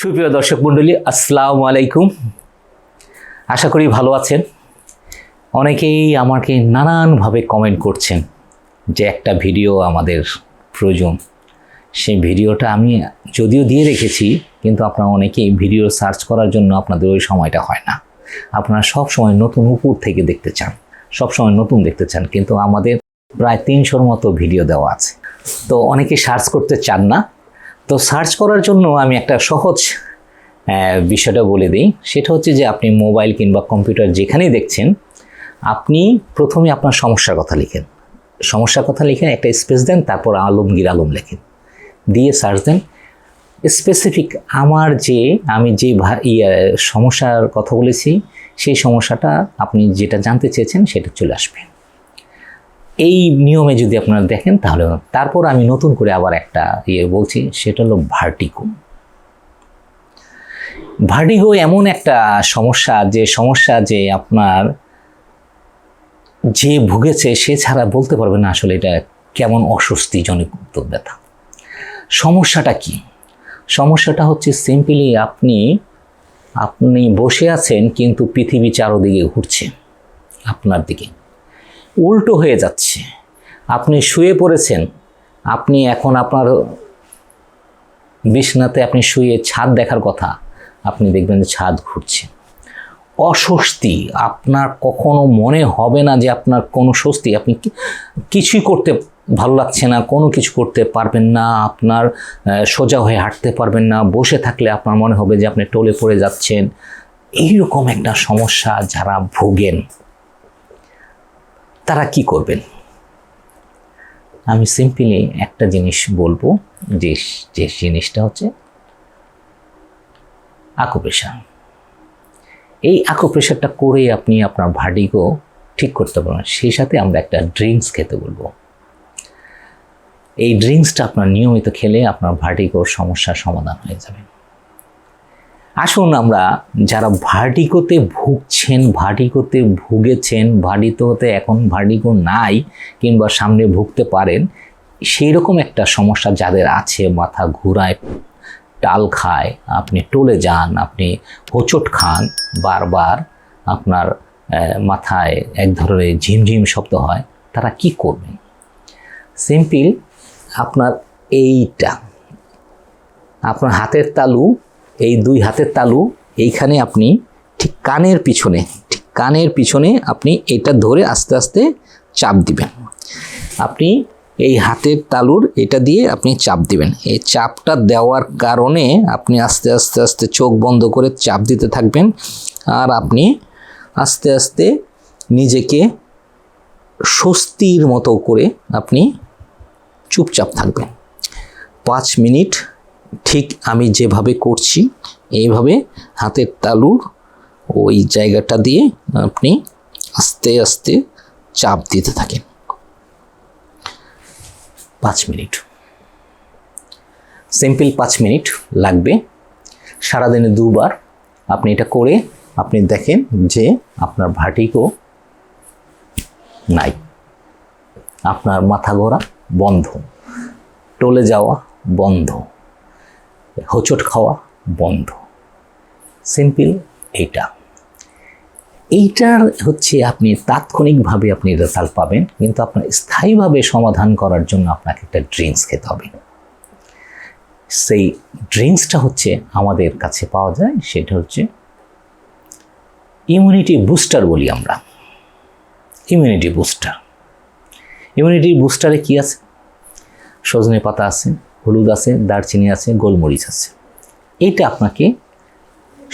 সুপ্রিয় দর্শক মণ্ডলী, আসসালামু আলাইকুম। আশা করি ভালো আছেন। অনেকেই আমাকে নানানভাবে কমেন্ট করছেন যে একটা ভিডিও আমাদের প্রয়োজন। সেই ভিডিওটা আমি যদিও দিয়ে রেখেছি, কিন্তু আপনারা অনেকেই ভিডিও সার্চ করার জন্য আপনাদের ওই সময়টা হয় না। আপনারা সব সময় নতুন উপর থেকে দেখতে চান সব সময় নতুন দেখতে চান, কিন্তু আমাদের প্রায় তিনশোর মতো ভিডিও দেওয়া আছে। তো অনেকে সার্চ করতে চান না তো সার্চ করার জন্য আমি একটা সহজ বিষয়টা বলে দিই। সেটা হচ্ছে যে আপনি মোবাইল কিংবা কম্পিউটার যেখানেই দেখছেন আপনি প্রথমে আপনার সমস্যার কথা লিখেন। সমস্যার কথা লিখেন একটা স্পেস দেন তারপর আলমগীর আলম লেখেন। দিয়ে সার্চ দেন। স্পেসিফিক আমার যে আমি যে ইয়ে, সমস্যার কথা বলেছি সেই সমস্যাটা আপনি যেটা জানতে চেয়েছেন সেটা চলে আসবে। এই নিয়মে যদি আপনারা দেখেন তাহলে তারপর আমি নতুন করে আবার একটা ইয়ে বলছি, সেটা হলো ভার্টিকো ভার্টিগো এমন একটা সমস্যা, যে সমস্যা যে আপনার যে ভুগেছে সে ছাড়া বলতে পারবে না আসলে এটা কেমন অস্বস্তিজনক ব্যথা। সমস্যাটা কি? সমস্যাটা হচ্ছে সিম্পলি আপনি আপনি বসে আছেন কিন্তু পৃথিবী চারোদিকে ঘুরছে আপনার দিকে। উল্টো হয়ে যাচ্ছে। আপনি শুয়ে পড়েছেন, আপনি এখন আপনার বিছনাতে আপনি শুয়ে ছাদ দেখার কথা, আপনি দেখবেন যে ছাদ ঘুরছে। অস্বস্তি, আপনার কখনো মনে হবে না যে আপনার কোনো স্বস্তি, আপনি কিছুই করতে ভালো লাগছে না, কোনো কিছু করতে পারবেন না, আপনার সোজা হয়ে হাঁটতে পারবেন না, বসে থাকলে আপনার মনে হবে যে আপনি টলে পড়ে যাচ্ছেন। এইরকম একটা সমস্যা যারা ভোগেন তারা কি করবেন? আমি সিম্পলি একটা জিনিস বলব, যে যে জিনিসটা হচ্ছে আকুপ্রেশার এই আকুপ্রেশারটা করে আপনি আপনার ভার্টিগো ঠিক করতে পারবেন, সেই সাথে আমরা একটা ড্রিঙ্কস খেতে বলব। এই ড্রিঙ্কসটা আপনার নিয়মিত খেলে আপনার ভার্টিগোর সমস্যার সমাধান হয়ে যাবে। আসুন আমরা যারা ভার্টিকোতে ভুগছেন ভার্টিকোতে ভুগেছেন ভার্টিগোতে এখন ভার্টিগো নাই কিংবা সামনে ভুগতে পারেন সেই রকম একটা সমস্যা যাদের আছে, মাথা ঘুরায়, টাল খায়, আপনি টলে যান, আপনি হোঁচট খান, বারবার আপনার মাথায় এক ধরনের ঝিমঝিম শব্দ হয়, তারা কি করবেন? সিম্পল, আপনার এইটা, আপনার হাতের তালু এই দুই হাতের তালু এইখানে আপনি ঠিক কানের পিছনে, ঠিক কানের পিছনে আপনি এটা ধরে আস্তে আস্তে চাপ দিবেন। আপনি এই হাতের তালুর এটা দিয়ে আপনি চাপ দিবেন। এই চাপটা দেওয়ার কারণে আপনি আস্তে আস্তে আস্তে চোখ বন্ধ করে চাপ দিতে থাকবেন আর আপনি আস্তে আস্তে নিজেকে স্বস্তির মতো করে আপনি চুপচাপ থাকবেন। পাঁচ মিনিট ঠিক আমি যেভাবে করছি, এইভাবে হাতের তালুর ওই জায়গাটা দিয়ে আপনি আস্তে আস্তে চাপ দিতে থাকেন। পাঁচ মিনিট। সিম্পল পাঁচ মিনিট লাগবে। সারাদিনে দুবার আপনি এটা করে আপনি দেখেন যে আপনার ভার্টিগো নাই। আপনার মাথা ঘোরা বন্ধ। টলে যাওয়া বন্ধ। হোঁচট খাওয়া বন্ধ। সিম্পল এইটা। এইটার হচ্ছে আপনি তাৎক্ষণিকভাবে আপনি রেজাল্ট পাবেন, কিন্তু আপনার স্থায়ীভাবে সমাধান করার জন্য আপনাকে একটা ড্রিঙ্কস খেতে হবে। সেই ড্রিঙ্কসটা হচ্ছে আমাদের কাছে পাওয়া যায়, সেটা হচ্ছে ইমিউনিটি বুস্টার বলি আমরা। ইমিউনিটি বুস্টার ইমিউনিটি বুস্টারে কি আছে? সজনে পাতা আছে হলুদ আছে, দারচিনি আছে, গোলমরিচ আছে। এটা আপনাকে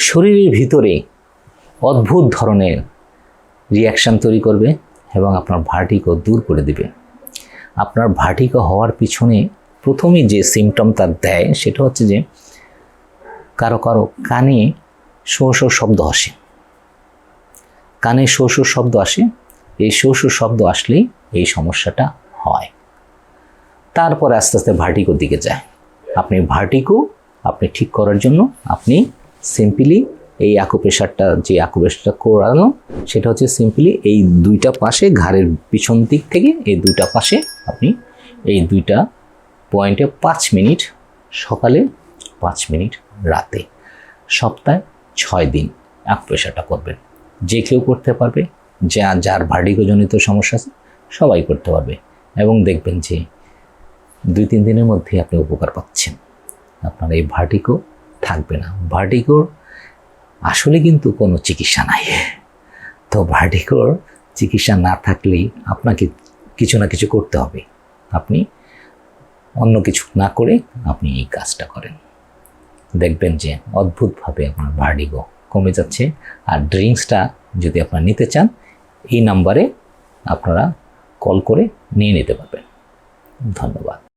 শরীরের ভিতরে অদ্ভুত ধরনের রিয়াকশান তৈরি করবে এবং আপনার ভার্টিকো দূর করে দেবে। আপনার ভার্টিকো হওয়ার পিছনে প্রথমে যে সিমটমটা দেয় সেটা হচ্ছে যে কারও কারও কানে শো শো শব্দ আসে। কানে শো শো শব্দ আসে, এই শো শো শব্দ আসলেই এই সমস্যাটা হয়। তারপরে আস্তে আস্তে ভার্টিকোর দিকে যায়। আপনি ভার্টিকো আপনি ঠিক করার জন্য আপনি সিম্পলি এই আকুপ্রেশারটা যে আকুপ্রেশারটা করানো, সেটা হচ্ছে সিম্পলি এই দুইটা পাশে ঘাড়ের পিছন দিক থেকে এই দুইটা পাশে আপনি এই দুইটা পয়েন্টে পাঁচ মিনিট, সকালে পাঁচ মিনিট রাতে, সপ্তাহে ছয় দিন প্রেশারটা করবেন। যে কেউ করতে পারবে, যা, যার ভার্টিগোজনিত সমস্যা আছে, সবাই করতে পারবে। এবং দেখবেন যে দুই, তিন দিনের মধ্যে আপনি উপকার পাচ্ছেন। আপনার এই ভার্টিগো থাকবে না। ভার্টিগোর আসলে কিন্তু কোনো চিকিৎসা নাই। তো ভার্টিগোর চিকিৎসা না থাকলেই আপনাকে কিছু না কিছু করতে হবে। আপনি অন্য কিছু না করে আপনি এই কাজটা করেন। দেখবেন যে অদ্ভুতভাবে আপনার ভার্টিগো কমে যাচ্ছে। আর ড্রিঙ্কসটা যদি আপনারা নিতে চান, এই নাম্বারে আপনারা কল করে নিয়ে নিতে পারবেন। ধন্যবাদ।